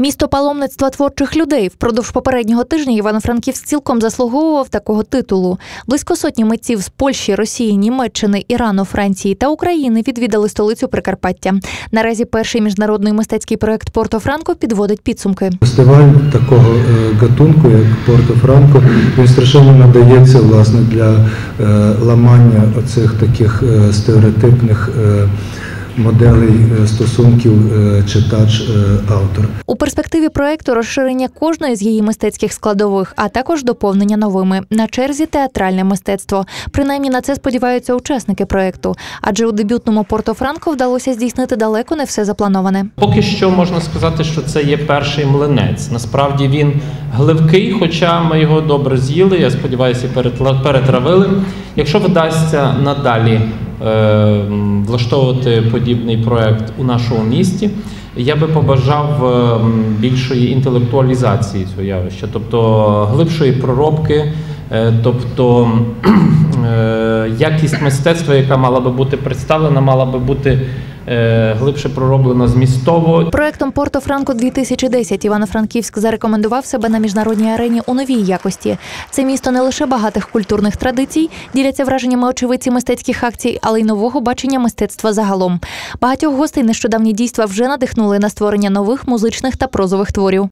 Місто паломництва творчих людей впродовж попереднього тижня Івано-Франківськ цілком заслуговував такого титулу. Близько сотні митців з Польщі, Росії, Німеччини, Ірану, Франції та України відвідали столицю Прикарпаття. Наразі перший міжнародний мистецький проект Порто Франко підводить підсумки. Фестиваль такого е, гатунку, як Порто Франко, він страшенно надається власне для е, ламання оцих таких е, стереотипних моделей е, стосунків е, читач-автор. У перспективі проекту розширення кожної з її мистецьких складових, а також доповнення новими. На черзі театральне мистецтво. Принаймні на це сподіваються учасники проекту, адже у дебютному Порто Франко вдалося здійснити далеко не все заплановане. Поки що можна сказати, що це є перший млинець. Насправді він гливкий, хоча ми його добре з'їли. Я сподіваюся, перетла- перетравили. Якщо вдасться надалі е, влаштовувати подібний проект у нашому місті, я би побажав е, більшої інтелектуалізації цього явища, тобто глибшої проробки. е, Тобто е, якість мистецтва, яка мала би бути представлена, мала би бути е, глибше пророблена змістово. Проектом Порто Франко 2010 Івано-Франківськ зарекомендував себе на міжнародній арені у новій якості. Це місто не лише багатих культурних традицій, діляться враженнями очевидці мистецьких акцій, але й нового бачення мистецтва загалом. Багатьох гостей нещодавні дійства вже надихнули на створення нових музичних та прозових творів.